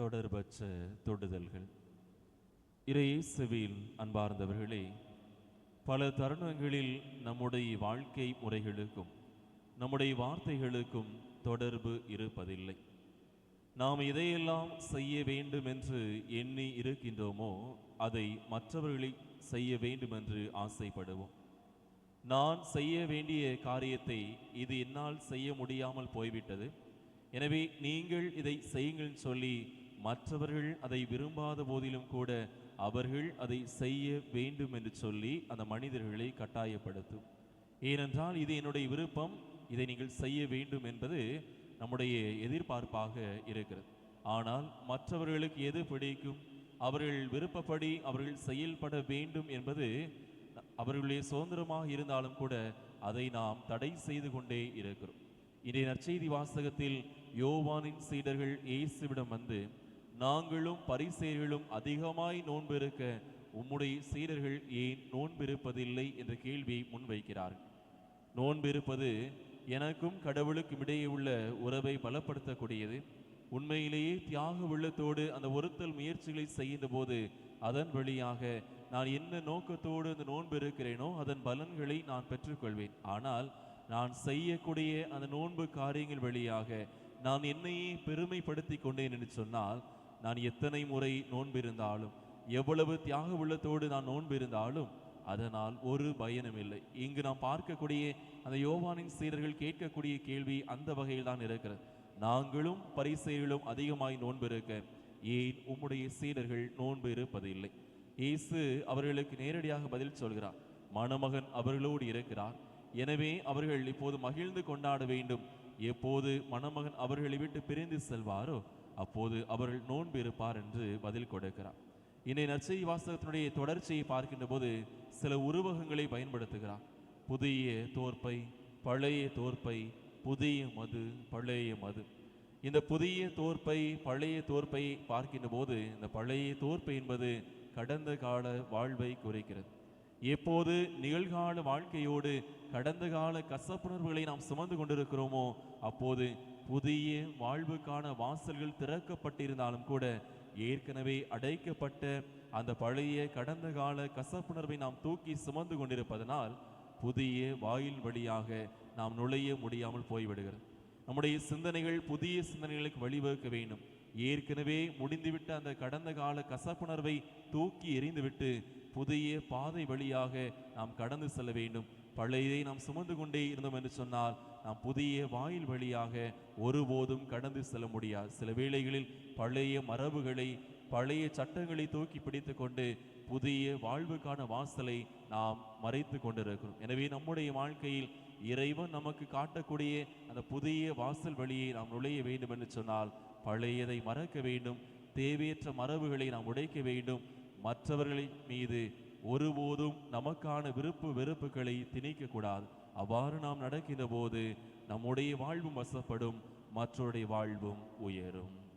தொடர்பற்ற தொடுதல்கள். இறையேசுவில் அன்பார்ந்தவர்களே பல தருணங்களில் நம்முடைய வாழ்க்கை முறைகளுக்கும் நம்முடைய வார்த்தைகளுக்கும் தொடர்பு இருப்பதில்லை. நாம் இதையெல்லாம் செய்ய வேண்டும் என்று எண்ணி இருக்கின்றோமோ அதை மற்றவர்களை செய்ய வேண்டும் என்று ஆசைப்படுவோம். நான் செய்ய வேண்டிய காரியத்தை இது என்னால் செய்ய முடியாமல் போய்விட்டது. எனவே நீங்கள் இதை செய்யுங்கள் சொல்லி மற்றவர்கள் அதை விரும்பாத போதிலும் கூட அவர்கள் அதை செய்ய வேண்டும் என்று சொல்லி அந்த மனிதர்களை கட்டாயப்படுத்தும். ஏனென்றால் இது என்னுடைய விருப்பம் இதை நீங்கள் செய்ய வேண்டும் என்பது நம்முடைய எதிர்பார்ப்பாக இருக்கிறது. ஆனால் மற்றவர்களுக்கு எது பிடிக்கும்? அவர்கள் விருப்பப்படி அவர்கள் செயல்பட வேண்டும் என்பது அவர்களுடைய சுதந்திரமாக இருந்தாலும் கூட அதை நாம் தடை செய்து கொண்டே இருக்கிறோம். இன்றைய நற்செய்தி வாசகத்தில் யோவானின் சீடர்கள் இயேசுவிடம் வந்து நாங்களும் பரிசேர்களும் அதிகமாய் நோன்பிருக்க உம்முடைய சீடர்கள் ஏன் நோன்பிருப்பதில்லை என்ற கேள்வியை முன்வைக்கிறார். நோன்பிருப்பது எனக்கும் கடவுளுக்கும் இடையே உள்ள உறவை பலப்படுத்தக்கூடியது. உண்மையிலேயே தியாக உள்ளத்தோடு அந்த ஒருத்தல் முயற்சிகளை செய்கின்ற போது அதன் வழியாக நான் என்ன நோக்கத்தோடு அந்த நோன்பு இருக்கிறேனோ அதன் பலன்களை நான் பெற்றுக்கொள்வேன். ஆனால் நான் செய்யக்கூடிய அந்த நோன்பு காரியங்கள் வழியாக நான் என்னையே பெருமைப்படுத்தி கொண்டேன் என்று சொன்னால் நான் எத்தனை முறை நோன்பிருந்தாலும் எவ்வளவு தியாக உள்ளத்தோடு நான் நோன்பிருந்தாலும் அதனால் ஒரு பயனும் இல்லை. இங்கு நாம் பார்க்கக்கூடிய அந்த யோவானின் சீடர்கள் கேட்கக்கூடிய கேள்வி அந்த வகையில் தான் இருக்கிறது. நாங்களும் பரிசெயலும் அதிகமாய் நோன்பு இருக்க ஏன் உம்முடைய சீடர்கள் நோன்பு இருப்பதில்லை இயேசு அவர்களுக்கு நேரடியாக பதில் சொல்கிறார். மணமகன் அவர்களோடு இருக்கிறார். எனவே அவர்கள் இப்போது மகிழ்ந்து கொண்டாட வேண்டும். எப்போது மணமகன் அவர்களை விட்டு பிரிந்து செல்வாரோ அப்போது அவர்கள் நோன்பு இருப்பார் என்று பதில் கொடுக்கிறார். இன்றைய நற்செய்தி வாசகத்தினுடைய தொடர்ச்சியை பார்க்கின்ற போது சில உருவகங்களை பயன்படுத்துகிறார். புதிய தோற்பை பழைய தோற்பை புதிய மது பழைய மது. இந்த புதிய தோற்பை பழைய தோற்பை பார்க்கின்ற போது இந்த பழைய தோற்பை என்பது கடந்த கால வாழ்வை குறைக்கிறது. எப்போது நிகழ்கால வாழ்க்கையோடு கடந்த கால கசப்புணர்வுகளை நாம் சுமந்து கொண்டிருக்கிறோமோ அப்போது புதிய வாழ்வுக்கான வாசல்கள் திறக்கப்பட்டிருந்தாலும் கூட ஏற்கனவே அடைக்கப்பட்ட அந்த பழைய கடந்த கால கசப்புணர்வை நாம் தூக்கி சுமந்து கொண்டிருப்பதனால் புதிய வாயில் வழியாக நாம் நுழைய முடியாமல் போய்விடுகிறது. நம்முடைய சிந்தனைகள் புதிய சிந்தனைகளுக்கு வழிவகுக்க வேண்டும். ஏற்கனவே முடிந்துவிட்ட அந்த கடந்த கால கசப்புணர்வை தூக்கி எறிந்துவிட்டு புதிய பாதை வழியாக நாம் கடந்து செல்ல வேண்டும். பழையதை நாம் சுமந்து கொண்டே இருந்தோம் என்று சொன்னால் நாம் புதிய வாயில் வழியாக ஒருபோதும் கடந்து செல்ல முடியாது. சில வேளைகளில் பழைய மரபுகளை பழைய சட்டங்களை தூக்கி பிடித்து கொண்டு புதிய வாழ்வுக்கான வாசலை நாம் மறைத்து கொண்டிருக்கிறோம். எனவே நம்முடைய வாழ்க்கையில் இறைவன் நமக்கு காட்டக்கூடிய அந்த புதிய வாசல் வழியை நாம் நுழைய வேண்டும் என்று சொன்னால் பழையதை மறக்க வேண்டும். தேவையற்ற மரபுகளை நாம் உடைக்க வேண்டும். மற்றவர்களின் மீது ஒருபோதும் நமக்கான விருப்பு வெறுப்புகளை திணிக்கக்கூடாது. அவ்வாறு நாம் நடக்கின்ற போது நம்முடைய வாழ்வும் வசப்படும் மற்றவருடைய வாழ்வும் உயரும்.